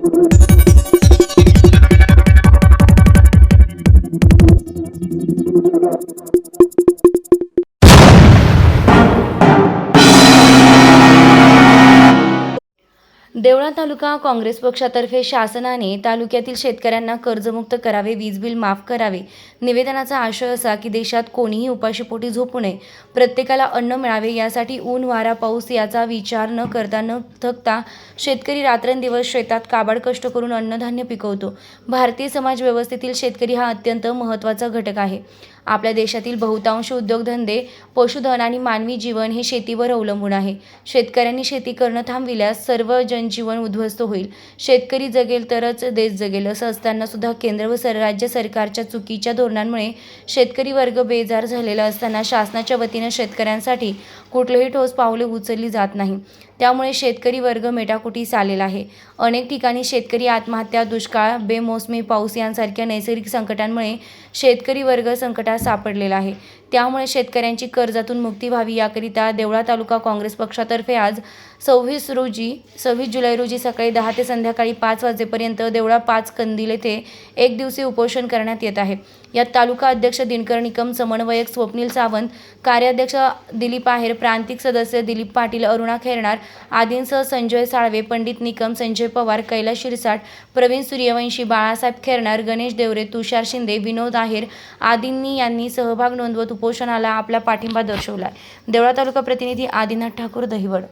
Thank you. Deola तालुका काँग्रेस पक्षातर्फे शासनाने तालुक्यातील शेतकऱ्यांना कर्जमुक्त करावे वीज बिल माफ करावे. निवेदनाचा आशय असा की देशात कोणीही उपाशीपोटी झोपू नये. प्रत्येकाला अन्न मिळावे यासाठी ऊन वारा पाऊस याचा विचार न करता न थकता शेतकरी रात्रंदिवस शेतात काबाड कष्ट करून अन्नधान्य पिकवतो. भारतीय समाज व्यवस्थेतील शेतकरी हा अत्यंत महत्त्वाचा घटक आहे. आपल्या देशातील बहुतांश उद्योगधंदे पशुधन आणि मानवी जीवन हे शेतीवर अवलंबून आहे. शेतकऱ्यांनी शेती करणं थांबविल्यास सर्व जनजीवन उद्ध्वस्त होईल. शेतकरी जगेल तरच देश जगेल असं असताना सुद्धा केंद्र व सर राज्य सरकारच्या चुकीच्या धोरणांमुळे शेतकरी वर्ग बेजार झालेला असताना शासनाच्या वतीनं शेतकऱ्यांसाठी कुठलेही ठोस पावले उचलली जात नाही. त्यामुळे शेतकरी वर्ग मेटाकुटीस आलेला आहे. अनेक ठिकाणी शेतकरी आत्महत्या दुष्काळ बेमोसमी पाऊस यांसारख्या नैसर्गिक संकटांमुळे शेतकरी वर्ग संकटात सापडलेला आहे. त्यामुळे शेतकऱ्यांची कर्जातून मुक्ती व्हावी याकरिता देवळा तालुका काँग्रेस पक्षातर्फे आज सव्वीस रोजी सव्वीस जुलै रोजी सकाळी दहा ते संध्याकाळी पाच वाजेपर्यंत देवळा पाच कंदील येथे एक दिवसीय उपोषण करण्यात येत आहे. यात तालुका अध्यक्ष दिनकर निकम समन्वयक स्वप्नील सावंत कार्याध्यक्ष दिलीप आहेर प्रांतिक सदस्य दिलीप पाटील अरुणा खेरणार आदींसह संजय साळवे पंडित निकम संजय पवार कैलास शिरसाट प्रवीण सूर्यवंशी बाळासाहेब खेरणार गणेश देवरे तुषार शिंदे विनोद आहेर आदींनी यांनी सहभाग नोंदवत उपोषणाला आपला पाठिंबा दर्शवला देवळा तालुका प्रतिनिधी आदिनाथ ठाकूर दहिवड.